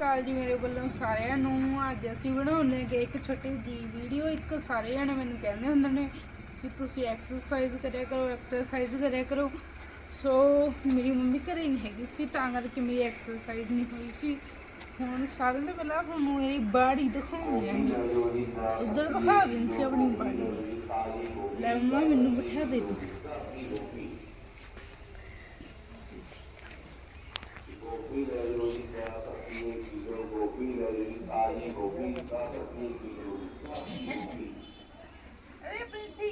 ਅਕਾਲ ਜੀ ਮੇਰੇ ਵੱਲੋਂ ਸਾਰਿਆਂ ਨੂੰ। ਅੱਜ ਅਸੀਂ ਬਣਾਉਣੇ ਗਏ ਇੱਕ ਛੋਟੀ ਜੀ ਵੀਡੀਓ ਇੱਕ ਸਾਰੇ ਜਣੇ ਮੈਨੂੰ ਕਹਿੰਦੇ ਹੁੰਦੇ ਨੇ ਕਿ ਤੁਸੀਂ ਐਕਸਰਸਾਈਜ਼ ਕਰਿਆ ਕਰੋ ਐਕਸਰਸਾਈਜ਼ ਕਰਿਆ ਕਰੋ। ਸੋ ਮੇਰੀ ਮੰਮੀ ਘਰੇ ਨਹੀਂ ਹੈਗੀ ਸੀ, ਤਾਂ ਕਰਕੇ ਮੇਰੀ ਐਕਸਰਸਾਈਜ਼ ਨਹੀਂ ਹੋਈ ਸੀ। ਹੁਣ ਸਾਰਿਆਂ ਤੋਂ ਪਹਿਲਾਂ ਤੁਹਾਨੂੰ ਮੇਰੀ ਬਾੜੀ ਦਿਖਾਉਣੀ ਹੈ। ਉਧਰ ਦਿਖਾ ਦਿੰਦੀ ਸੀ ਆਪਣੀ ਬਾੜੀ। ਲੈ ਮੰਮਾ, ਮੈਨੂੰ ਬਿਠਾ ਦੇ ਤੂੰ। ਅਰੇ ਪ੍ਰਿੰਸੀ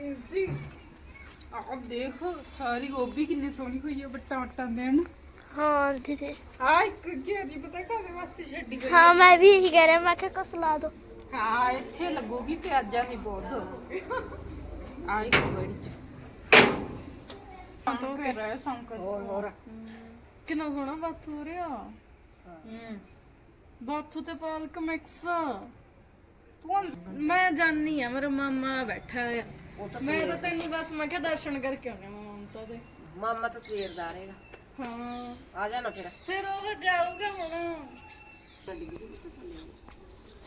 ਇਜ਼ੀ ਆਹ ਦੇਖ ਸਾਰੀ ਗੋਭੀ ਕਿੰਨੀ ਸੋਹਣੀ ਹੋਈ ਹੈ ਬੱਟਾ ਬੱਟਾ ਦੇਣ। ਹਾਂ ਦੀਦੀ। ਆ ਇੱਕ ਘੇਰੀ ਪਤਾ ਕਾਹਦੇ ਵਾਸਤੇ ਛੱਡੀ ਹੋਈ ਹਾਂ ਮੈਂ ਵੀ ਇਹੀ ਕਹਿ ਰਿਹਾ ਮੈਂ ਕਿਹਾ ਕੁਛ ਲਾ ਦੋ ਹਾਂ ਇੱਥੇ ਲੱਗੂਗੀ ਪਿਆਜ਼ਾਂ ਦੀ ਬਹੁਤ ਆ ਇੱਕ ਬੜੀ ਚ ਸੰਕ ਕਰ ਰਿਹਾ ਸੰਕ ਹੋਰ ਹੋਰ ਕਿੰਨਾ ਸੋਹਣਾ ਬਾਥੂ ਹੋ ਰਿਹਾ ਹੂੰ ਬਾਥੂ ਤੇ ਪਾਲਕ ਮਿਕਸ ਤੂੰ ਮੈਂ ਜਾਣੀ ਆ ਮੇਰਾ ਮਾਮਾ ਬੈਠਾ ਹੈ ਮੈਂ ਤਾਂ ਤੈਨੂੰ ਬਸ ਮੈਂ ਕਿਹਾ ਦਰਸ਼ਨ ਕਰਕੇ ਆਉਣੇ ਮਾਮਾ ਮਮਤਾ ਦੇ ਮਾਮਾ ਤਾਂ ਸਵੇਰ ਦਾ ਰਹੇਗਾ ਹਾਂ ਆ ਜਾ ਨਾ ਫਿਰ ਫਿਰ ਉਹ ਜਾਊਗਾ ਹੁਣ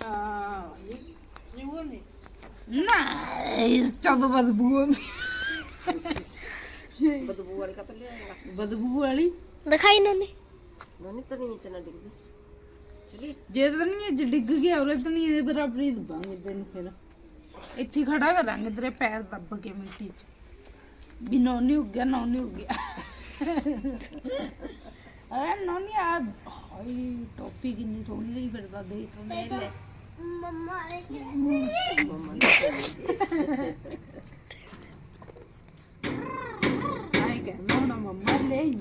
ਹਾਂ ਇਹ ਉਹ ਨੇ ਨਾਈਸ ਚਦੋਂ ਬਦਬੂ ਆਉਂਦੀ ਬਦਬੂ ਵਾਲੀ ਕਾ ਲਿਆਏਗਾ ਬਦਬੂ ਵਾਲੀ ਦਿਖਾਈ ਨਾ ਨੇ ਨਹੀਂ ਤਾਂ ਨੀਚੇ ਨਾ ਡਿੱਗਦੀ ਚਲੀ ਜੇ ਤਾਂ ਨਹੀਂ ਅੱਜ ਡਿੱਗ ਗਿਆ ਉਰੇ ਤਾਂ ਨਹੀਂ ਇਹਦੇ ਬਰਾਬਰ ਹੀ ਦਬਾਂਗੇ ਤੈਨੂੰ ਫਿਰ ਇੱਥੇ ਹੀ ਖੜਾ ਕਰਾਂਗੇ ਤੇਰੇ ਪੈਰ ਦੱਬ ਕੇ ਮਿੱਟੀ 'ਚ ਵੀ ਨੌਨੀ ਉੱਗ ਗਿਆ ਨੌਨੀ ਉੱਗ ਗਿਆ ਅਰੇ ਨੌਨੀ ਆ ਹਾਈ ਟੋਪੀ ਕਿੰਨੀ ਸੋਹਣੀ ਲਈ ਫਿਰਦਾ ਦੇਖ ਲੈ ਲੈ ਮੰਮਾ ਆਈ ਕਹਿੰਦਾ ਹੁਣ ਮੰਮਾ ਲੈ ਆਈ।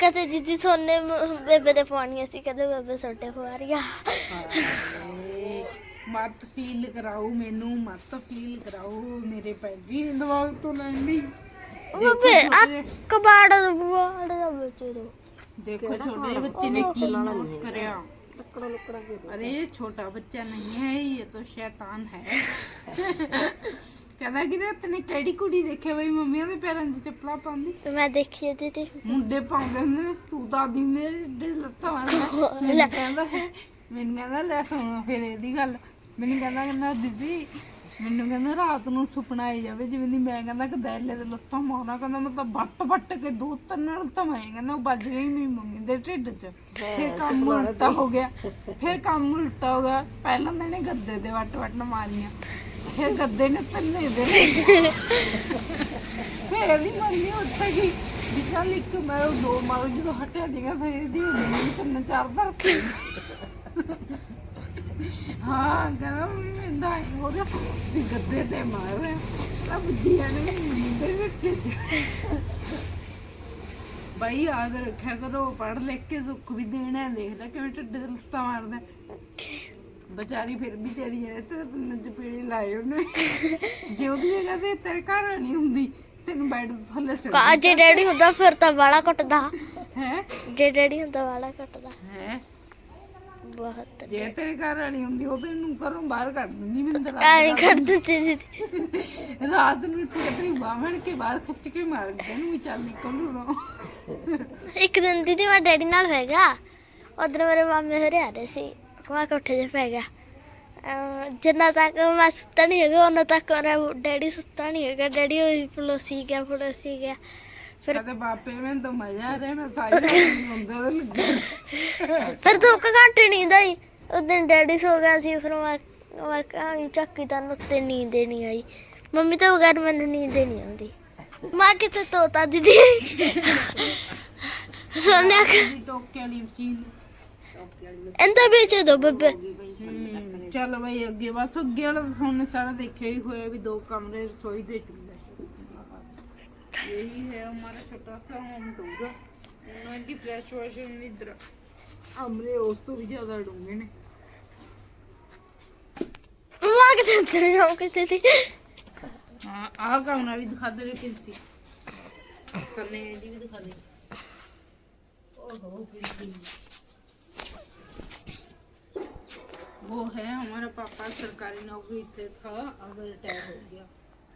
ਕਦੇ ਦੀਦੀ ਸੋਨੇ ਮ- ਬੇਬੇ ਦੇ ਪਾਉਣੀਆਂ ਸੀ ਕਦੇ ਬੇਬੇ ਸੋਟੇ ਖਵਾ ਰਹੀਆਂ ਹਾਏ, ਮਤ ਫੀਲ ਕਰਾਓ ਮੈਨੂੰ ਮਤ ਫੀਲ ਕਰਾਓ ਮੇਰੇ ਪੈਜੀ ਦਿਮਾਗ ਤੋਂ ਲੈਣ ਲਈ ਬੇਬੇ ਆ ਕਬਾੜ ਕਬਾੜ ਦਾ ਬੱਚੇ ਦੋ ਦੇਖੋ छोटे बच्चे ने की करा ਲੱਕੜਾ ਲੁਕੜਾ ਕੇ अरे ये छोटा बच्चा नहीं है ये तो शैतान है ਕਹਿੰਦਾ ਕਿ ਤੈਨੇ ਕਿਹੜੀ ਕੁੜੀ ਦੇਖਿਆ ਬਈ ਮੰਮੀਆਂ ਦੇ ਪੈਰਾਂ 'ਚ ਚੱਪਲਾਂ ਪਾਉਂਦੀ ਮੈਂ ਦੇਖੀ ਦੀਦੀ ਮੁੰਡੇ ਪਾਉਂਦੇ ਹੁੰਦੇ ਨੇ ਤੂੰ ਤਾਂ ਦੀ ਮੇਰੇ ਡੇ ਲੱਤਾਂ ਮਾਰਦਾ ਮੈਨੂੰ ਕਹਿੰਦਾ ਹੈ ਮੈਨੂੰ ਕਹਿੰਦਾ ਲੈ ਸੁਣ ਫਿਰ ਇਹਦੀ ਗੱਲ ਮੈਨੂੰ ਕਹਿੰਦਾ ਕਹਿੰਦਾ ਦੀਦੀ ਮੈਨੂੰ ਕਹਿੰਦਾ ਰਾਤ ਨੂੰ ਸੁਪਨਾ ਆਈ ਜਾਵੇ ਜਿਵੇਂ ਦੀ ਮੈਂ ਕਹਿੰਦਾ ਕਿ ਦੈਲੇ ਦੇ ਲੱਤਾਂ ਮਾਰਾਂ ਕਹਿੰਦਾ ਮੈਂ ਤਾਂ ਵੱਟ ਵੱਟ ਕੇ ਦੋ ਤਿੰਨ ਲੱਤਾਂ ਮਾਰੀਆਂ ਕਹਿੰਦਾ ਉਹ ਵੱਜ ਰਹੀ ਮੇਰੀ ਮੰਮੀ ਦੇ ਢਿੱਡ 'ਚ। ਫਿਰ ਕੰਮ ਉਲਟਾ ਹੋ ਗਿਆ ਫਿਰ ਕੰਮ ਉਲਟਾ ਹੋ ਗਿਆ ਪਹਿਲਾਂ ਤਾਂ ਇਹਨੇ ਗੱਦੇ ਦੇ ਵੱਟ ਵੱਟ ਮਾਰੀਆਂ ਫਿਰ ਗੱਦੇ ਨੇ ਤੰਨੇ ਦੇ ਫਿਰ ਇਹਦੀ ਮੰਮੀ ਉੱਠ ਗਈ ਵੀ ਚੱਲ ਇੱਕ ਮੈਂ ਦੋ ਮਾਰ ਜਦੋਂ ਹਟਿਆ ਨਹੀਂਗਾ ਫਿਰ ਇਹਦੀ ਮੰਮੀ ਤਿੰਨ ਚਾਰ ਦਰ ਹਾਂ ਕਹਿੰਦਾ ਮੰਮੀ ਇੰਦਾ ਹੋ ਗਿਆ ਵੀ ਗੱਦੇ ਤੇ ਮਾਰ ਰਿਹਾ ਤਾਂ ਬੁੱਧੀਆਂ ਨੇ ਮੁੰਡੇ ਰੱਖੇ ਬਾਈ ਯਾਦ ਰੱਖਿਆ ਕਰੋ ਪੜ੍ਹ ਲਿਖ ਕੇ ਸੁੱਖ ਵੀ ਦੇਣਾ ਹੈ। ਦੇਖਦਾ ਕਿਵੇਂ ਢਿੱਡ ਤੇ ਲੱਤਾਂ ਮਾਰਦਾ ਵਿਚਾਰੀ ਫਿਰ ਵੀ ਤੇਰੀ ਜਿਹੜੇ ਤਿੰਨ ਚਪੇੜੇ ਲਾਏ ਉਹਨੇ। ਜੇ ਉਹਦੀ ਜਗ੍ਹਾ ਤੇ ਤੇਰੇ ਘਰ ਨਹੀਂ ਹੁੰਦੀ ਤੈਨੂੰ ਬੈੱਡ ਤੋਂ ਥੱਲੇ ਸਿੱਟ ਕਾ ਜੇ ਡੈਡੀ ਹੁੰਦਾ ਫਿਰ ਤਾਂ ਵਾਲਾ ਕੱਟਦਾ। ਹੈ? ਜੇ ਡੈਡੀ ਹੁੰਦਾ ਵਾਲਾ ਕੱਟਦਾ। ਹੈ? ਬਹੁਤ ਜੇ ਤੇਰੇ ਘਰ ਵਾਲੀ ਹੁੰਦੀ ਉਹ ਤੈਨੂੰ ਘਰੋਂ ਬਾਹਰ ਕੱਢ ਦਿੰਦੀ ਤਾਂ ਐਂ ਕਰ ਦਿੰਦੀ ਦੀਦੀ ਰਾਤ ਨੂੰ ਉੱਠ ਕੇ ਤੇਰੀ ਬਾਹਣ ਕੇ ਬਾਹਰ ਖਿੱਚ ਕੇ ਮਾਰ ਦਿੰਦੇ ਨੂੰ ਵੀ ਚੱਲ ਨਿਕਲ ਨੂੰ ਇੱਕ ਦਿਨ ਦੀਦੀ ਮੈਂ ਡੈਡੀ ਨਾਲ ਗਿਆ ਉਧਰ ਮੇਰੇ ਮਾਮੇ ਹੋਰੇ ਆ ਰਹੇ ਸੀ ਮੈਂ ਕੋਠੇ 'ਤੇ ਪੈ ਗਿਆ। ਜਿੰਨਾ ਤੱਕ ਮੈਂ ਸੁੱਤਾ ਨਹੀਂ ਹੈਗਾ ਉਹਨਾਂ ਤੱਕ ਮੇਰਾ ਡੈਡੀ ਸੁੱਤਾ ਨਹੀਂ ਹੈਗਾ ਡੈਡੀ ਉਹ ਪਲੋਸੀ ਗਿਆ ਪਲੋਸੀ ਗਿਆ। ਫਿਰ ਕਦੇ ਬਾਪੇ ਮੈਨੂੰ ਤਾਂ ਮਜ਼ਾ ਆ ਰਿਹਾ ਮੈਂ ਸਾਰੀ ਰਾਤ ਨਹੀਂ ਹੁੰਦਾ ਤਾਂ ਲੱਗਾ ਫਿਰ ਦੋ ਕੁ ਘੰਟੇ ਨੀਂਦ ਆਈ ਉਸ ਦਿਨ ਡੈਡੀ ਸੋ ਗਿਆ ਸੀ ਫਿਰ ਮੈਂ ਮੈਂ ਕਹਾਂ ਚੱਕੀ ਤਾਂ ਉੱਤੇ ਨੀਂਦ ਹੀ ਨਹੀਂ ਆਈ। ਮੰਮੀ ਤੋਂ ਬਗੈਰ ਮੈਨੂੰ ਨੀਂਦ ਹੀ ਨਹੀਂ ਆਉਂਦੀ। ਮਾਂ ਕਿਤੇ ਤੋਤਾ ਦੀਦੀ। ਸੋਨਿਆ ਟੋਕੇ ਵਾਲੀ ਮਸ਼ੀਨ। ਇਹਦਾ ਵੇਚ ਦੋ ਬੱਬੇ। ਚੱਲ ਬਈ ਅੱਗੇ ਬਸ ਅੱਗੇ ਵਾਲਾ ਤਾਂ ਸੋਨੇ ਸਾਰਾ ਦੇਖਿਆ ਹੀ ਹੋਇਆ ਵੀ ਦੋ ਕਮਰੇ ਰਸੋਈ ਦੇ यही है हमारा छोटा सा होम इधर हमरे उस तो भी ज़्यादा डूँगे ने। हाँ आ भी दिखा दे किसी भी दिखा दे। वो है हमारा पापा सरकारी नौकरी थे था अब रिटायर हो गया।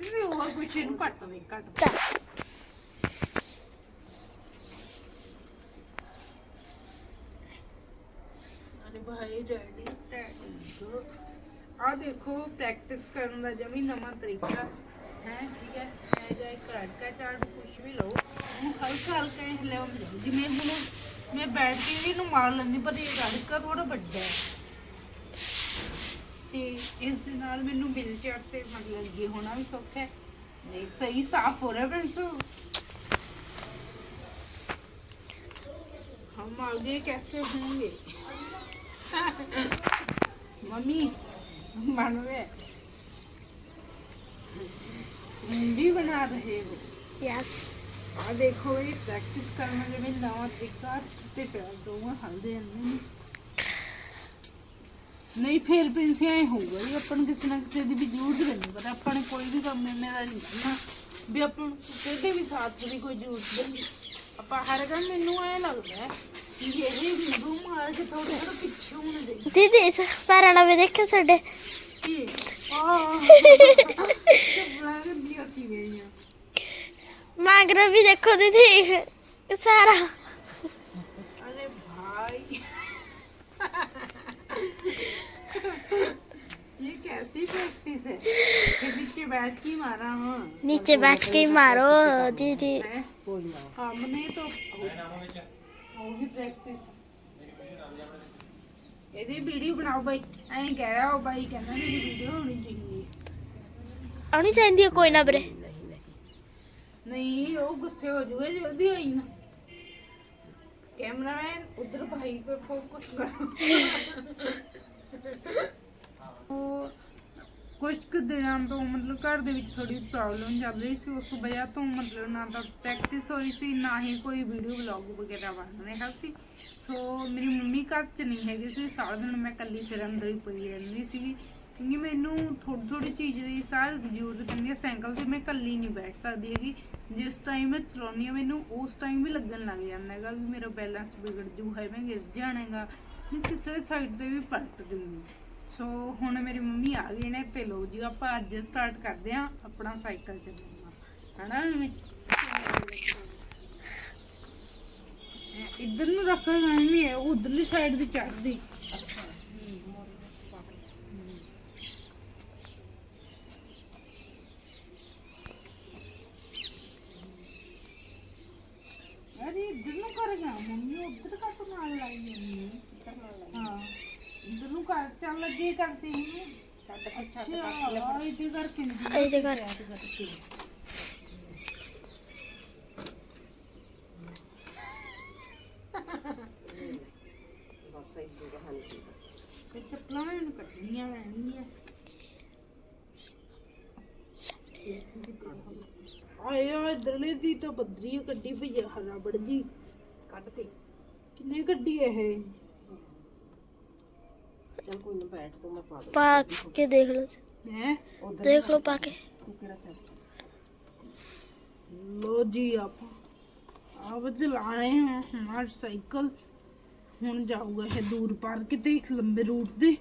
ਵੀ ਆ ਦੇਖੋ ਪ੍ਰੈਕਟਿਸ ਕਰਨ ਦਾ ਜਮੀ ਨਵਾਂ ਤਰੀਕਾ ਹੈ ਠੀਕ ਹੈ? ਮੈਂ ਜਾਇ ਕਰਾਟਕਾ ਚਾਰਟ ਕੁਛ ਵੀ ਲਓ ਉਹਨੂੰ ਹਲਕਾ ਹਲਕਾ ਹੀ। ਹਿਲਾਉਂਦੇ ਜਿਵੇਂ ਹੁਣ ਮੈਂ ਬੈਠ ਵੀ ਇਹਨੂੰ ਮਾਰ ਲੈਂਦੀ ਪਰ ਇਹ ਰੜਕਾ ਥੋੜਾ ਵੱਡਾ ਹੈ। ਤੇ ਇਸ ਦੇ ਨਾਲ ਮੈਨੂੰ ਬਿਲ ਚਾਟ ਤੇ ਮਤਲਬ ਅੱਗੇ ਹੋਣਾ ਵੀ ਸੌਖਾ ਹੈ ਦੇਖ ਸਹੀ ਸਾਫ਼ ਹੋ ਰਿਹਾ ਪੈਂਸਲ हम आगे कैसे होंगे मम्मी बन रहे तुम भी बना रहे हो ਯੈਸ ਆ ਦੇਖੋ ਇਹ ਪ੍ਰੈਕਟਿਸ ਕਰਨਾ ਜਿਵੇਂ ਨਵਾਂ ਤਰੀਕਾ ਤੇ ਪਿਆਰ ਦੋਵਾਂ ਹਲਦੇ ਜਾਂਦੇ ਨੇ ਨਹੀਂ ਫਿਰ ਪੈਸੇ ਐ ਹੋਊਗਾ ਜੀ ਆਪਾਂ ਨੂੰ ਕਿਸੇ ਨਾ ਕਿਸੇ ਦੀ ਵੀ ਜ਼ਰੂਰਤ ਰਹਿੰਦੀ ਪਰ ਆਪਾਂ ਨੇ ਕੋਈ ਵੀ ਕੰਮ ਐਵੇਂ ਦਾ ਨਹੀਂ ਕਰਨਾ ਵੀ ਆਪਾਂ ਕਿਤੇ ਵੀ ਸਾਥ ਦੀ ਕੋਈ ਜ਼ਰੂਰਤ ਨਹੀਂ ਆਪਾਂ ਹਰ ਗੱਲ ਮੈਨੂੰ ਐ ਲੱਗਦਾ ਹੈ ਕਿ ਇਹ ਨਿਭੂ ਮਾਰ ਕੇ ਥੋੜੇ ਥੋੜੇ ਪਿੱਛੇ ਹੋਣ ਦੇ। ਦੀਦੀ ਇਸ ਪੈਰਾਂ ਨਾਲ ਦੇਖਿਆ ਸਾਡੇ। ਕੀ? ਆਹ ਚੱਪਲਾਂ ਦੀ ਅਸੀਂ ਵੇਈਆਂ ਮਾਗਰ ਵੀ ਦੇਖੋ ਦੀਦੀ ਸਾਰਾ। ਅਰੇ ਭਾਈ। ये कैसी प्रैक्टिस है कि नीचे बैठ के ही मारा हाँ नीचे बैठ के ही मारो दीदी हैं? हमने तो होगी प्रैक्टिस ਇਹਦੀ ਵੀਡੀਓ ਬਣਾਓ ਬਾਈ ਐਂ ਕਹਿ ਰਿਹਾ ਉਹ ਬਾਈ ਕਹਿੰਦਾ ਮੇਰੀ ਵੀਡੀਓ ਹੋਣੀ ਚਾਹੀਦੀ ਹੈ ਆਉਣੀ ਚਾਹੀਦੀ ਹੈ ਕੋਈ ਨਾ ਵੀਰੇ नहीं वो गुस्से हो जाएगा जो दी आई ना कैमरामैन उधर भाई पे फोकस करो ਕੁਝ ਕੁ ਦਿਨਾਂ ਤੋਂ ਮਤਲਬ ਘਰ ਦੇ ਵਿੱਚ ਥੋੜੀ ਪ੍ਰੋਬਲਮ ਚੱਲ ਰਹੀ ਸੀ ਉਸ ਵਜ੍ਹਾ ਤੋਂ ਮਤਲਬ ਨਾ ਤਾਂ ਪ੍ਰੈਕਟਿਸ ਹੋਈ ਸੀ ਨਾ ਹੀ ਕੋਈ ਵੀਡੀਓ ਵਲੌਗ ਵਗੈਰਾ ਬਣ ਰਿਹਾ ਸੀ ਸੋ ਮੇਰੀ ਮੰਮੀ ਘਰ 'ਚ ਨਹੀਂ ਹੈਗੀ ਸੀ ਸਾਰਾ ਦਿਨ ਮੈਂ ਇਕੱਲੀ ਫਿਰ ਅੰਦਰ ਹੀ ਪਈ ਰਹਿੰਦੀ ਸੀ ਕਿਉਂਕਿ ਮੈਨੂੰ ਥੋੜੀ ਥੋੜੀ ਚੀਜ਼ ਦੀ ਸਾਰੀ ਦੀ ਜ਼ਰੂਰਤ ਪੈਂਦੀ ਹੈ ਸਾਈਕਲ ਤੇ ਮੈਂ ਇਕੱਲੀ ਨਹੀਂ ਬੈਠ ਸਕਦੀ ਹੈਗੀ ਜਿਸ ਟਾਈਮ ਮੈਂ ਚਲਾਉਂਦੀ ਹਾਂ, ਮੈਨੂੰ ਉਸ ਟਾਈਮ ਵੀ ਲੱਗਣ ਲੱਗ ਜਾਂਦਾ ਹੈਗਾ ਵੀ ਮੇਰਾ ਬੈਲੈਂਸ ਵਿਗੜ ਜੂ ਹੈ ਮੈਂ ਗਿਰ ਜਾਣਾਗਾ। ਮੈਂ ਕਿਸੇ ਸਾਈਡ ਤੇ ਵੀ ਪਲਟ ਜੂੰਗੀ ਸੋ ਹੁਣ ਮੇਰੀ ਮੰਮੀ ਆ ਗਏ ਨੇ ਤੇ ਲੋ ਜੀ, ਆਪਾਂ ਅੱਜ ਸਟਾਰਟ ਕਰਦੇ ਹਾਂ ਆਪਣਾ ਸਾਈਕਲ ਚੱਲਣਾ। ਹਨਾ ਮੰਮੀ ਇੱਧਰ ਨੂੰ ਰੱਖਣਾ ਨਹੀਂ ਹੈ ਉਧਰਲੀ ਸਾਈਡ ਦੀ ਚੜਦੀ ਅਰੇ ਇੱਧਰ ਨੂੰ ਕਰ ਗਿਆ ਮੰਮੀ ਉੱਧਰ ਕਾ ਤੋਂ ਨਾਲ ਲਾਈ ਜਾਂਦੀ ਹੈ ਹਾਂ ਇੱਧਰ ਨੂੰ ਕਰ ਚੱਲ ਅੱਗੇ ਕਰਦੀ ਹਾਂ ਛੱਡ ਛੱਡ ਅੱਛਾ ਆਏ ਆ ਇਧਰਲੇ ਦੀ ਤਾਂ ਬੱਦਰੀ ਕੱਢੀ ਪਈ ਆ ਹਰਾ ਬੜਜੀ ਕੱਢ ਤੇ ਕਿੰਨੇ ਕੱਢੀ ਇਹ? ਚੱਲ ਕੋਈ ਨਾ ਬੈਠ ਤੂੰ ਮੈਂ ਪਾ ਦੂੰ ਪਾ ਕੇ ਦੇਖ ਲਓ। ਹੈ? ਉਧਰ ਦੇਖ ਲਓ ਪਾ ਕੇ। ਤੂੰ ਕਿਹੜਾ ਚੱਲ? ਲੋ ਜੀ ਆਪਾਂ। ਆਪ ਚਲਾਏ ਹਾਂ ਹਮਾਰ ਸਾਈਕਲ। ਹੁਣ ਜਾਊਗਾ ਇਹ ਦੂਰ ਪਾਰ ਕਿਤੇ ਇਸ ਲੰਬੇ ਰੂਟ ਤੇ।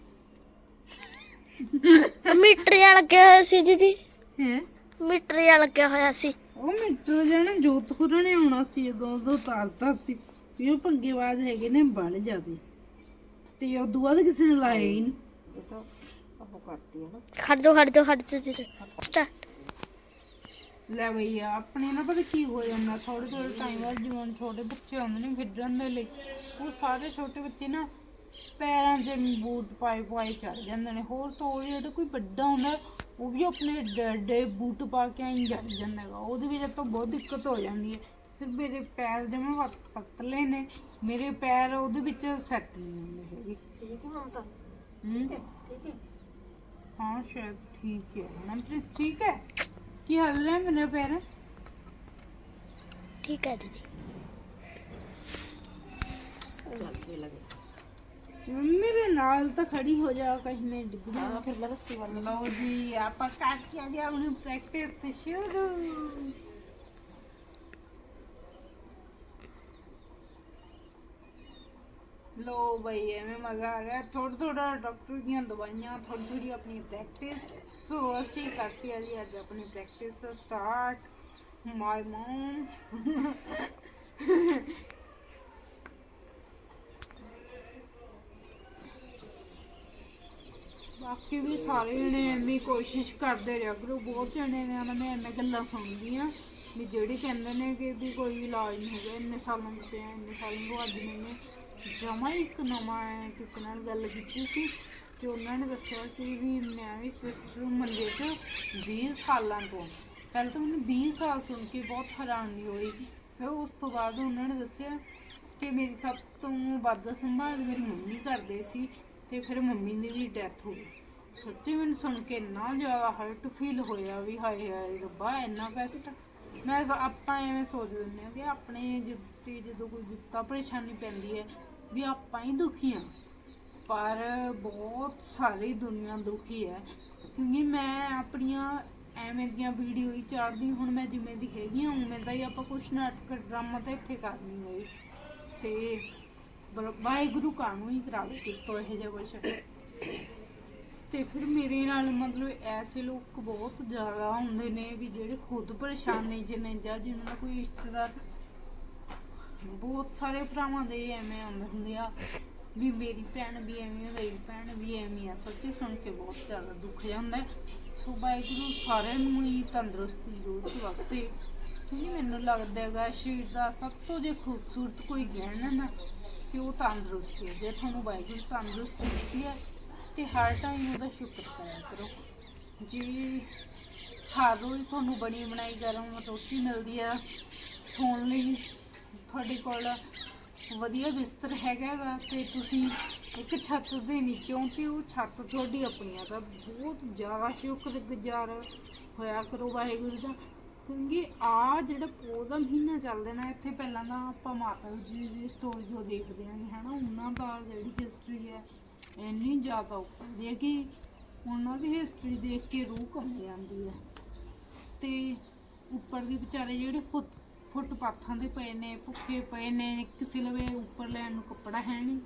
ਮੀਟਰ ਜਿਹਾ ਲੱਗਿਆ ਹੋਇਆ ਸੀ ਦੀਦੀ। ਹੈ? ਮੀਟਰ ਜਿਹਾ ਲੱਗਿਆ ਹੋਇਆ ਸੀ। ਉਹ ਮਿੱਟਰ ਜਾਣਾ ਜੋਤਪੁਰ ਨੇ ਆਉਣਾ ਸੀ ਜਦੋਂ ਉਦੋਂ ਤਾਰਤਾ ਸੀ। ਵੀ ਉਹ ਪੰਗੇਵਾਜ਼ ਹੈਗੇ ਨੇ ਬਣ ਜਾਦੇ। ਤੇ ਉਦੋਂ ਬਾਅਦ ਕਿਸੇ ਨੇ ਲਾਇਆ ਹੀ ਨਹੀਂ। ਇਹ ਤਾਂ ਉਹ ਕਰਤੀ ਹੈ ਨਾ। ਖੜ ਦੋ ਖੜ ਦੋ ਖੜ ਦੋ ਦੀਦੀ ਸਟਾਰਟ ਲੈ ਭਈਆ ਆਪਣੇ ਨਾ ਪਤਾ ਕੀ ਹੋ ਜਾਂਦਾ ਥੋੜੇ ਥੋੜੇ ਟਾਈਮ ਬਾਅਦ ਜਿਵੇਂ ਹੁਣ ਛੋਟੇ ਬੱਚੇ ਆਉਂਦੇ ਨੇ ਖੇਡਣ ਦੇ ਲਈ ਉਹ ਸਾਰੇ ਛੋਟੇ ਬੱਚੇ ਨਾ ਪੈਰਾਂ 'ਚ ਬੂਟ ਪਾਏ ਪਾਏ ਚੜ ਜਾਂਦੇ ਨੇ ਹੋਰ ਤੋਂ ਜਿਹੜਾ ਕੋਈ ਵੱਡਾ ਹੁੰਦਾ ਉਹ ਵੀ ਆਪਣੇ ਡੱਡੇ ਬੂਟ ਪਾ ਕੇ ਆਈ ਚੜ ਜਾਂਦਾ ਹੈਗਾ ਉਹਦੇ ਵਿੱਚ ਤਾਂ ਬਹੁਤ ਦਿੱਕਤ ਹੋ ਜਾਂਦੀ ਹੈ। ਫਿਰ ਮੇਰੇ ਪੈਰ ਜਿਵੇਂ ਪਤਲੇ ਨੇ ਮੇਰੇ ਪੈਰ ਉਹਦੇ ਵਿੱਚ ਸੈੱਟ ਨਹੀਂ ਹੁੰਦੇ ਹੈਗੇ। ਠੀਕ ਹੈ? ਠੀਕ ਹੈ ਹਾਂ। ਸ਼ਾਇਦ ਠੀਕ ਹੈ। ਮਨਪ੍ਰੀਤ ਠੀਕ ਹੈ? ਕੀ ਹਾਲ ਹੈ ਮੇਰੇ ਪੈਰ? ਠੀਕ ਹੈ ਦੀਦੀ। ਚੱਲ ਦੇ ਲੱਗੇ ਮੇਰੇ ਨਾਲ ਤਾਂ ਖੜੀ ਹੋ ਜਾ ਕहीं ਮੈਂ ਡਿੱਗ ਨਾ ਹਾਂ ਫਿਰ ਮੈਂ ਰੱਸੀ ਵੱਲ ਲਓ ਜੀ ਆਪਾਂ ਕੱਟ ਕੇ ਆ ਗਿਆ ਆਪਣੀ ਪ੍ਰੈਕਟਿਸ ਸ਼ੁਰੂ ਲੋ ਬਈ ਐਵੇਂ ਮਜ਼ਾ ਆ ਰਿਹਾ ਥੋੜਾ ਥੋੜਾ ਡਾਕਟਰ ਦੀਆਂ ਦਵਾਈਆਂ ਥੋੜੀ ਥੋੜੀ ਆਪਣੀ ਪ੍ਰੈਕਟਿਸ ਸੋ ਅਸੀਂ ਕਰਤੀ ਆ ਜੀ ਅੱਜ ਆਪਣੀ ਪ੍ਰੈਕਟਿਸ ਸਟਾਰਟ ਮਾਈ ਬਾਕੀ ਵੀ ਸਾਰੇ ਜਣੇ ਐਵੇਂ ਹੀ ਕੋਸ਼ਿਸ਼ ਕਰਦੇ ਰਿਹਾ ਕਰੋ। ਬਹੁਤ ਜਣੇ ਨੇ ਨਾ ਮੈਂ ਐਵੇਂ ਗੱਲਾਂ ਸੁਣਦੀ ਆ ਵੀ ਜਿਹੜੀ ਕਹਿੰਦੇ ਨੇ ਕਿ ਵੀ ਕੋਈ ਇਲਾਜ ਨਹੀਂ ਹੈਗਾ, ਇੰਨੇ ਸਾਲਾਂ ਤੋਂ ਪਿਆ, ਇੰਨੇ ਸਾਲਾਂ ਤੋਂ ਅੱਜ ਮੈंने ਜਮਾ ਇੱਕ ਨਵਾਂ ਕਿਸੇ ਨਾਲ ਗੱਲ ਕੀਤੀ ਸੀ ਤੇ ਉਹਨਾਂ ਨੇ ਦੱਸਿਆ ਕਿ ਵੀ ਮੈਂ ਵੀ ਸਿਸਟਰ ਮੰਦੇ 'ਚ 20 ਸਾਲਾਂ ਤੋਂ। ਪਹਿਲਾਂ ਤਾਂ ਮੈਨੂੰ 20 ਸਾਲ ਸੁਣ ਕੇ ਬਹੁਤ ਹੈਰਾਨੀ ਹੋਈ। ਫਿਰ ਉਸ ਤੋਂ ਬਾਅਦ ਉਹਨਾਂ ਨੇ ਦੱਸਿਆ ਕਿ ਮੇਰੀ ਸਭ ਤੋਂ ਵੱਧ ਸੰਭਾਲ ਮੇਰੀ ਮੰਮੀ ਕਰਦੇ ਸੀ। ਤੇ ਫਿਰ ਮੰਮੀ ਦੀ ਵੀ ਡੈਥ ਹੋ ਗਈ। ਸੱਚੀ ਮੈਨੂੰ ਸੁਣ ਕੇ ਇੰਨਾ ਜ਼ਿਆਦਾ ਹਰਟ ਫੀਲ ਹੋਇਆ ਵੀ ਹਾਏ ਹਾਏ, ਰੱਬਾ, ਇੰਨਾ ਕਸ਼ਟ ਮੈਂ ਆਪਾਂ ਐਵੇਂ ਸੋਚ ਦਿੰਦੇ ਹਾਂ ਕਿ ਆਪਣੇ ਜਿੱਤੇ, ਜਦੋਂ ਕੋਈ ਵਿਪਤਾ ਪਰੇਸ਼ਾਨੀ ਪੈਂਦੀ ਹੈ ਵੀ ਆਪਾਂ ਹੀ ਦੁਖੀ ਹਾਂ। ਪਰ ਬਹੁਤ ਸਾਰੀ ਦੁਨੀਆ ਦੁਖੀ ਹੈ, ਕਿਉਂਕਿ ਮੈਂ ਆਪਣੀਆਂ ਐਵੇਂ ਦੀਆਂ ਵੀਡੀਓ ਹੀ ਚਾੜਦੀ ਹੁਣ ਮੈਂ ਜਿਵੇਂ ਦੀ ਹੈਗੀ ਹਾਂ, ਉਵੇਂ ਦਾ ਹੀ ਆਪਾਂ ਕੁਛ ਨਾਟਕ ਡਰਾਮਾ ਤਾਂ ਇੱਥੇ ਕਰਨੀ ਹੋਈ ਤੇ ਬਰ- ਵਾਹਿਗੁਰੂ ਕਾਨੂੰ ਹੀ ਕਰਾਵੇ ਕਿਸ ਤੋਂ ਇਹ ਜਿਹਾ ਕੁਛ ਤੇ ਫਿਰ ਮੇਰੇ ਨਾਲ ਮਤਲਬ ਐਸੇ ਲੋਕ ਬਹੁਤ ਜ਼ਿਆਦਾ ਹੁੰਦੇ ਨੇ ਵੀ ਜਿਹੜੇ ਖੁਦ ਪਰੇਸ਼ਾਨ ਨੇ ਜਿਹਨੇ ਜਾਂ ਜਿਹਨਾਂ ਦਾ ਕੋਈ ਰਿਸ਼ਤੇਦਾਰ ਬਹੁਤ ਸਾਰੇ ਭਰਾਵਾਂ ਦੇ ਐਵੇਂ ਆਉਂਦੇ ਹੁੰਦੇ ਆ, ਵੀ ਮੇਰੀ ਭੈਣ ਵੀ ਐਵੇਂ ਆ, ਮੇਰੀ ਭੈਣ ਵੀ ਐਵੇਂ ਆ, ਸੱਚੀ ਸੁਣ ਕੇ ਬਹੁਤ ਜ਼ਿਆਦਾ ਦੁੱਖ ਜਾਂਦਾ ਹੈ। ਸੋ ਵਾਹਿਗੁਰੂ ਸਾਰਿਆਂ ਨੂੰ ਹੀ ਤੰਦਰੁਸਤੀ ਜ਼ਰੂਰ ਬਖਸ਼ੇ ਕਿਉਂਕਿ ਮੈਨੂੰ ਲੱਗਦਾ ਹੈਗਾ ਸਰੀਰ ਦਾ ਸਭ ਤੋਂ ਜੇ ਖੂਬਸੂਰਤ ਕੋਈ ਗਹਿਣਾ ਨਾ ਤੇ ਉਹ ਤੰਦਰੁਸਤੀ ਹੈ। ਜੇ ਤੁਹਾਨੂੰ ਵਾਹਿਗੁਰੂ ਤੰਦਰੁਸਤੀ ਦਿੱਤੀ ਹੈ, ਤੇ ਹਰ ਟਾਈਮ ਉਹਦਾ ਸ਼ੁਕਰ ਕਰਿਆ ਕਰੋ। ਜੀ, ਹਰ ਰੋਜ਼ ਤੁਹਾਨੂੰ ਬਣੀ ਬਣਾਈ ਗਰਮ ਰੋਟੀ ਮਿਲਦੀ ਆ। ਸੌਣ ਲਈ ਤੁਹਾਡੇ ਕੋਲ ਵਧੀਆ ਬਿਸਤਰ ਹੈਗਾ ਗਾ ਤੇ ਤੁਸੀਂ ਇੱਕ ਛੱਤ ਦੇ ਨੀਚੋਂ ਤੇ ਉਹ ਛੱਤ ਤੁਹਾਡੀ ਆਪਣੀ ਆ। ਤਾਂ ਬਹੁਤ ਜ਼ਿਆਦਾ ਸ਼ੁਕਰਗੁਜ਼ਾਰ ਹੋਇਆ ਕਰੋ ਵਾਹਿਗੁਰੂ ਦਾ। ਕਿਉਂਕਿ ਆ ਜਿਹੜਾ ਪੋਹ ਦਾ ਮਹੀਨਾ ਚੱਲਦਾ ਨਾ, ਇੱਥੇ ਪਹਿਲਾਂ ਤਾਂ ਆਪਾਂ ਮਾਤਾ ਜੀ ਦੀ ਸਟੋਰੀ ਜੋ ਦੇਖਦੇ ਆਂ ਹਨਾ, ਉਹਨਾਂ ਦਾ ਜਿਹੜੀ ਹਿਸਟਰੀ ਹੈ, ਇੰਨੀ ਜ਼ਿਆਦਾ ਉੱਪਰ ਹੈ ਕਿ ਉਹਨਾਂ ਦੀ ਹਿਸਟਰੀ ਦੇਖ ਕੇ ਰੂਹ ਕੰਬ ਜਾਂਦੀ ਹੈ। ਤੇ ਉੱਪਰ ਦੀ ਵਿਚਾਰੇ ਜਿਹੜੇ ਫੁੱਟ, ਫੁੱਟਪਾਥਾਂ ਦੇ ਪਏ ਨੇ, ਭੁੱਖੇ ਪਏ ਨੇ ਕਿਸੇ ਲਵੇ ਉੱਪਰ ਲੈਣ ਨੂੰ ਕੱਪੜਾ ਹੈ ਨਹੀਂ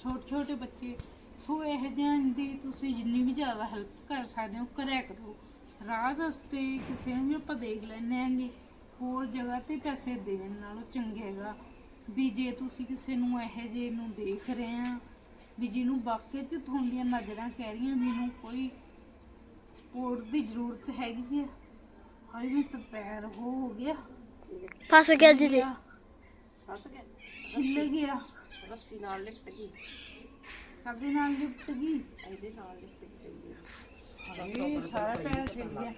ਛੋਟੇ ਛੋਟੇ ਬੱਚੇ। ਸੋ ਇਹ ਜਿਹੇ ਦੀ ਤੁਸੀਂ ਜਿੰਨੀ ਵੀ ਜ਼ਿਆਦਾ ਹੈਲਪ ਕਰ ਸਕਦੇ ਹੋ, ਕਰਿਆ ਕਰੋ। ਰਾਹ ਰਸਤੇ ਕਿਸੇ ਨੂੰ ਵੀ ਆਪਾਂ ਦੇਖ ਲੈਂਦੇ ਆਂਗੇ ਹੋਰ ਜਗ੍ਹਾ ਤੇ ਪੈਸੇ ਦੇਣ ਨਾਲੋਂ ਚੰਗੇ ਹੈਗਾ। ਵੀ ਜੇ ਤੁਸੀਂ ਕਿਸੇ ਨੂੰ ਇਹੋ ਜਿਹੇ ਨੂੰ ਦੇਖ ਰਹੇ ਆ ਵੀ ਜਿਹਨੂੰ ਵਾਕਈ ਚ ਤੁਹਾਡੀਆਂ ਨਜ਼ਰਾਂ ਕਹਿ ਰਹੀਆਂ ਵੀ ਇਹਨੂੰ ਕੋਈ ਸਪੋਰਟ ਦੀ ਜ਼ਰੂਰਤ ਹੈਗੀ ਹੈ ਹਾਏ ਮੈਂ ਤਾਂ ਪੈਰ ਹੋ ਗਿਆ। ਫਸ ਗਿਆ ਦੀਦੀ ਫਸ ਗਿਆ। ਛਿੱਲ ਗਿਆ। ਰੱਸੀ ਨਾਲ ਲਿਪਟ ਗਈ। ਕਦੇ ਨਾਲ ਲਿਪਟ ਗਈ। ਇਹਦੇ ਨਾਲ ਲਿਪਟ ਗਈ। ਇਹ ਸਾਰਾ ਪੈਰ ਛਿੱਲ ਗਿਆ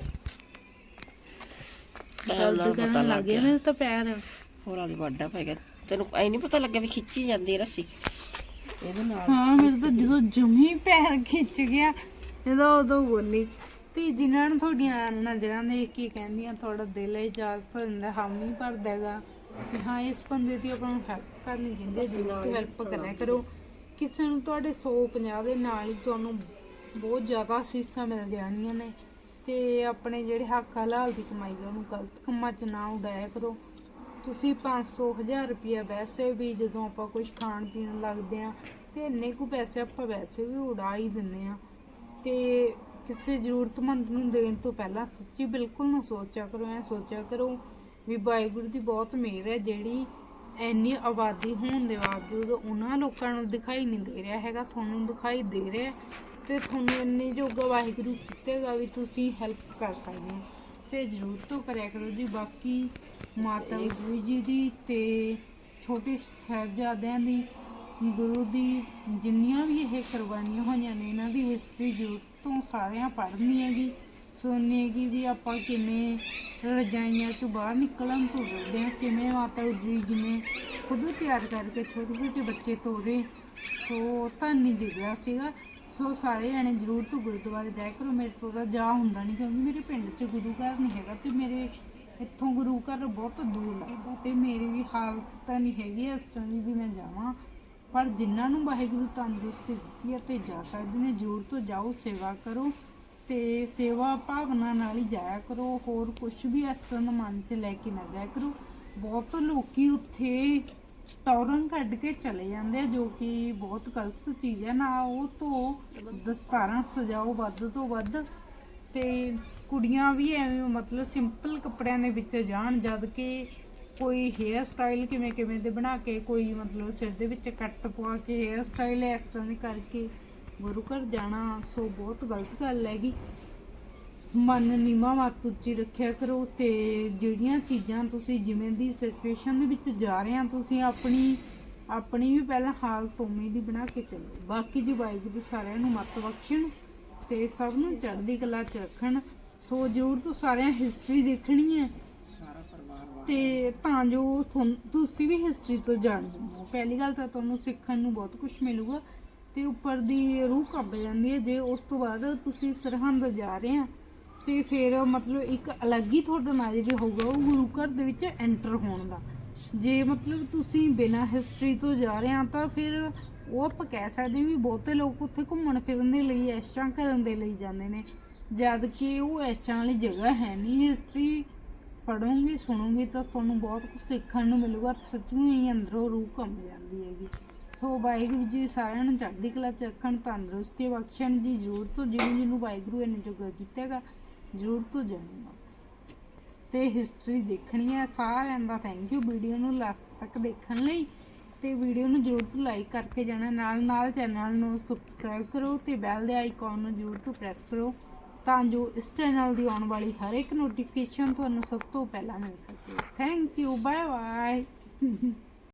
ਦਰਦ ਕਰਨ ਲੱਗ ਗਿਆ। ਮੇਰੇ ਤਾਂ ਪੈਰ। ਹੋਰਾਂ ਦੀ ਵੱਡਾ ਪੈ ਗਿਆ। ਤੈਨੂੰ ਐ ਨਹੀਂ ਪਤਾ ਲੱਗਿਆ ਵੀ ਖਿੱਚੀ ਜਾਂਦੀ ਹੈ ਰੱਸੀ? ਇਹਦੇ ਨਾਲ ਹਾਂ ਮੇਰੇ ਤਾਂ ਜਦੋਂ ਜਮੀ ਪੈਰ ਖਿੱਚ ਗਿਆ ਜਦੋਂ ਉਦੋਂ ਬੋਲੀ ਤੇ ਜਿਨ੍ਹਾਂ ਨੂੰ ਤੁਹਾਡੀਆਂ ਨਜ਼ਰਾਂ ਦੇਖ ਕੇ ਕਹਿੰਦੀਆਂ ਤੁਹਾਡਾ ਦਿਲ ਇਜਾਜ਼ਤ ਦਿੰਦਾ ਹਾਮੀ ਭਰਦਾ ਹੈਗਾ। ਕਿ ਹਾਂ ਇਸ ਬੰਦੇ ਦੀ ਆਪਾਂ ਨੂੰ ਹੈਲਪ ਕਰਨੀ ਚਾਹੀਦੀ ਹੈ। ਜ਼ਰੂਰ ਹੈਲਪ ਕਰਿਆ ਕਰੋ ਕਿਸੇ ਨੂੰ ਤੁਹਾਡੇ 150 ਦੇ ਨਾਲ ਹੀ ਤੁਹਾਨੂੰ ਬਹੁਤ ਜ਼ਿਆਦਾ ਅਸੀਸਾਂ ਮਿਲ ਜਾਣੀਆਂ ਨੇ ਤੇ ਆਪਣੇ ਜਿਹੜੇ ਹੱਕ ਹਲਾਲ ਦੀ ਕਮਾਈ ਹੈ ਉਹਨੂੰ ਗਲਤ ਕੰਮਾਂ 'ਚ ਨਾ ਉਡਾਇਆ ਕਰੋ। ਤੁਸੀਂ 500 1000 ਰੁਪਇਆ ਵੈਸੇ ਵੀ ਜਦੋਂ ਆਪਾਂ ਕੁਝ ਖਾਣ ਪੀਣ ਲੱਗਦੇ ਆ, ਤੇ ਇੰਨੇ ਕੁ ਪੈਸੇ ਆਪਾਂ ਵੈਸੇ ਵੀ ਉਡਾ ਹੀ ਦਿੰਨੇ ਆ। ਤੇ ਕਿਸੇ ਜ਼ਰੂਰਤਮੰਦ ਨੂੰ ਦੇਣ ਤੋਂ ਪਹਿਲਾਂ ਸੱਚੀ ਬਿਲਕੁਲ ਨਾ ਸੋਚਿਆ ਕਰੋ, ਐ ਸੋਚਿਆ ਕਰੋ ਵੀ ਵਾਹਿਗੁਰੂ ਦੀ ਬਹੁਤ ਮਿਹਰ ਹੈ ਜਿਹੜੀ ਇੰਨੀ ਆਬਾਦੀ ਹੋਣ ਦੇ ਬਾਵਜੂਦ ਉਹਨਾਂ ਲੋਕਾਂ ਨੂੰ ਦਿਖਾਈ ਨਹੀਂ ਦੇ ਰਿਹਾ ਹੈਗਾ, ਤੁਹਾਨੂੰ ਦਿਖਾਈ ਦੇ ਰਿਹਾ ਹੈ ਤੇ ਤੁਹਾਨੂੰ ਇੰਨੇ ਜੋਗਾ ਵਾਹਿਗੁਰੂ ਕੀਤੇਗਾ ਵੀ ਤੁਸੀਂ ਹੈਲਪ ਕਰ ਸਕਦੇ ਹੋ। ਤੇ ਜ਼ਰੂਰ ਤੋਂ ਕਰਿਆ ਕਰੋ ਜੀ, ਬਾਕੀ ਮਾਤਾ ਗੁਰੂ ਜੀ ਦੀ ਤੇ ਛੋਟੇ ਸਾਹਿਬਜ਼ਾਦਿਆਂ ਦੀ, ਗੁਰੂ ਦੀ ਜਿੰਨੀਆਂ ਵੀ ਇਹ ਕੁਰਬਾਨੀਆਂ ਹੋਈਆਂ ਨੇ, ਇਹਨਾਂ ਦੀ ਹਿਸਟਰੀ ਜ਼ਰੂਰ ਤੋਂ ਸਾਰਿਆਂ ਪੜ੍ਹਨੀ ਹੈਗੀ। ਸੋਨੇ ਕੀ ਵੀ ਆਪਾਂ ਕਿਵੇਂ ਰਜਾਈਆਂ ਚੋਂ ਬਾਹਰ ਨਿਕਲਣ ਤੋਂ ਡਰਦੇ ਹਾਂ, ਕਿਵੇਂ ਮਾਤਾ ਜੀ ਜਿਵੇਂ ਖੁਦ ਤਿਆਰ ਕਰਕੇ ਛੋਟੇ ਛੋਟੇ ਬੱਚੇ ਤੋਰੇ, ਸੋ ਧੰਨੀ ਜਿਗਿਆ ਸੀਗਾ। ਸੋ ਸਾਰੇ ਜਣੇ ਜ਼ਰੂਰ ਤੋਂ ਗੁਰਦੁਆਰੇ ਜਾਇਆ ਕਰੋ, ਮੇਰੇ ਤੋਂ ਤਾਂ ਜਾ ਹੁੰਦਾ ਨਹੀਂ ਕਿਉਂਕਿ ਮੇਰੇ ਪਿੰਡ 'ਚ ਗੁਰੂ ਘਰ ਨਹੀਂ ਹੈਗਾ ਤੇ ਮੇਰੇ ਇੱਥੋਂ ਗੁਰੂ ਘਰ ਬਹੁਤ ਦੂਰ ਲੱਗਦਾ ਤੇ ਮੇਰੀ ਵੀ ਹਾਲਤ ਤਾਂ ਨਹੀਂ ਹੈਗੀ ਇਸ ਤਰ੍ਹਾਂ ਦੀ ਵੀ ਮੈਂ ਜਾਵਾਂ। ਪਰ ਜਿਨ੍ਹਾਂ ਨੂੰ ਵਾਹਿਗੁਰੂ ਤੰਦਰੁਸਤੀ ਦਿੱਤੀ ਹੈ ਤੇ ਜਾ ਸਕਦੇ ਨੇ, ਜ਼ਰੂਰ ਤੋਂ ਜਾਓ, ਸੇਵਾ ਕਰੋ। ਤੇ ਸੇਵਾ ਭਾਵਨਾ ਨਾਲ ਹੀ ਜਾਇਆ ਕਰੋ, ਹੋਰ ਕੁਝ ਵੀ ਇਸ ਤਰ੍ਹਾਂ ਦਾ ਮਨ 'ਚ ਲੈ ਕੇ ਨਾ ਜਾਇਆ ਕਰੋ। ਬਹੁਤ ਲੋਕੀ ਉੱਥੇ ਟੌਰਨ ਕੱਢ ਕੇ ਚਲੇ ਜਾਂਦੇ ਆ, ਜੋ ਕਿ ਬਹੁਤ ਗਲਤ ਚੀਜ਼ ਹੈ ਨਾ ਉਹ ਤੋਂ ਦਸਤਾਰਾਂ ਸਜਾਓ ਵੱਧ ਤੋਂ ਵੱਧ ਤੇ ਕੁੜੀਆਂ ਵੀ ਐਵੇਂ ਮਤਲਬ ਸਿੰਪਲ ਕੱਪੜਿਆਂ ਦੇ ਵਿੱਚ ਜਾਣ, ਜਦ ਕਿ ਕੋਈ ਹੇਅਰ ਸਟਾਈਲ ਕਿਵੇਂ ਕਿਵੇਂ ਦੇ ਬਣਾ ਕੇ, ਕੋਈ ਮਤਲਬ ਸਿਰ ਦੇ ਵਿੱਚ ਕੱਟ ਪਵਾ ਕੇ ਹੇਅਰ ਸਟਾਈਲ ਇਸ ਤਰ੍ਹਾਂ ਦੇ ਕਰਕੇ ਗੁਰੂ ਘਰ ਜਾਣਾ ਸੋ ਬਹੁਤ ਗਲਤ ਗੱਲ ਹੈਗੀ। ਮਨ ਨੀਵਾ ਮਤ ਉੱਚੀ ਰੱਖਿਆ ਕਰੋ ਤੇ ਜਿਹੜੀਆਂ ਚੀਜ਼ਾਂ ਤੁਸੀਂ ਜਿਵੇਂ ਦੀ ਸਿਚੁਏਸ਼ਨ ਦੇ ਵਿੱਚ ਜਾ ਰਹੇ ਆ ਤੁਸੀਂ ਆਪਣੀ ਆਪਣੀ ਵੀ ਪਹਿਲਾਂ ਹਾਲਤ ਉਵੇਂ ਦੀ ਬਣਾ ਕੇ ਚੱਲੋ। ਬਾਕੀ ਜੀ ਵਾਹਿਗੁਰੂ ਸਾਰਿਆਂ ਨੂੰ ਮਤ ਬਖਸ਼ਣ ਤੇ ਸਭ ਨੂੰ ਚੜ੍ਹਦੀ ਕਲਾ ਚ ਰੱਖਣ। ਸੋ ਜ਼ਰੂਰ ਤੋਂ ਸਾਰਿਆਂ ਹਿਸਟਰੀ ਦੇਖਣੀ ਹੈ। ਸਾਰਾ ਪਰਿਵਾਰ ਵਾਲਾ ਤੇ ਤਾਂ ਜੋ ਤੁਸੀਂ ਵੀ ਹਿਸਟਰੀ ਤੋਂ ਜਾਣ ਹੋ। ਪਹਿਲੀ ਗੱਲ ਤਾਂ ਤੁਹਾਨੂੰ ਸਿੱਖਣ ਨੂੰ ਬਹੁਤ ਕੁਝ ਮਿਲੂਗਾ। ਤੇ ਉੱਪਰ ਦੀ ਰੂਹ ਕੰਬ ਜਾਂਦੀ ਹੈ। ਜੇ ਉਸ ਤੋਂ ਬਾਅਦ ਤੁਸੀਂ ਸਰਹੰਦ ਜਾ ਰਹੇ ਆ ਤੇ ਫਿਰ ਮਤਲਬ ਇੱਕ ਅਲੱਗ ਹੀ ਤੁਹਾਡਾ ਨਜ਼ਰੀਆ ਹੋਊਗਾ, ਉਹ ਗੁਰੂ ਘਰ ਦੇ ਵਿੱਚ ਐਂਟਰ ਹੋਣ ਦਾ। ਜੇ ਮਤਲਬ ਤੁਸੀਂ ਬਿਨਾਂ ਹਿਸਟਰੀ ਤੋਂ ਜਾ ਰਹੇ ਆ ਤਾਂ ਫਿਰ ਉਹ ਆਪਾਂ ਕਹਿ ਸਕਦੇ ਵੀ ਬਹੁਤੇ ਲੋਕ ਉੱਥੇ ਘੁੰਮਣ ਫਿਰਨ ਦੇ ਲਈ ਐਸ਼ਾਂ ਕਰਨ ਦੇ ਲਈ ਜਾਂਦੇ ਨੇ। ਜਦ ਕਿ ਉਹ ਐਸ਼ਾਂ ਵਾਲੀ ਜਗ੍ਹਾ ਹੈ ਨਹੀਂ। ਹਿਸਟਰੀ ਪੜੋਗੇ ਸੁਣੋਗੇ ਤਾਂ ਤੁਹਾਨੂੰ ਬਹੁਤ ਕੁਝ ਸਿੱਖਣ ਨੂੰ ਮਿਲੂਗਾ ਤੇ ਸੱਚੀ ਹੀ ਅੰਦਰੋਂ ਰੂਹ ਕੰਬ ਜਾਂਦੀ ਹੈਗੀ। ਸੋ ਵਾਹਿਗੁਰੂ ਜੀ ਸਾਰਿਆਂ ਨੂੰ ਚੜ੍ਹਦੀ ਕਲਾ ਚ ਰੱਖਣ, ਤੰਦਰੁਸਤੀ ਬਖਸ਼ਣ ਜੀ ਜ਼ਰੂਰ ਤੋਂ ਜਿਹਨੂੰ ਜਿਹਨੂੰ ਵਾਹਿਗੁਰੂ ਇਹਨੇ ਜੋਗਾ ਕੀਤਾਗਾ ਜ਼ਰੂਰ ਤੋਂ ਜਾਣੂਗਾ ਤੇ ਹਿਸਟਰੀ ਦੇਖਣੀ ਹੈ ਸਾਰਿਆਂ ਦਾ ਥੈਂਕ ਯੂ ਵੀਡੀਓ ਨੂੰ ਲਾਸਟ ਤੱਕ ਦੇਖਣ ਲਈ ਤੇ ਵੀਡੀਓ ਨੂੰ ਜ਼ਰੂਰ ਤੋਂ ਲਾਈਕ ਕਰਕੇ ਜਾਣਾ। ਨਾਲ ਨਾਲ ਚੈਨਲ ਨੂੰ ਸਬਸਕ੍ਰਾਈਬ ਕਰੋ ਤੇ ਬੈਲ ਦੇ ਆਈਕਨ ਨੂੰ ਜ਼ਰੂਰ ਤੋਂ ਪ੍ਰੈਸ ਕਰੋ ਤਾਂ ਜੋ ਇਸ ਚੈਨਲ ਦੀ ਆਉਣ ਵਾਲੀ ਹਰ ਇੱਕ ਨੋਟੀਫਿਕੇਸ਼ਨ ਤੁਹਾਨੂੰ ਸਭ ਤੋਂ ਪਹਿਲਾਂ ਮਿਲ ਸਕੇ। Thank you bye bye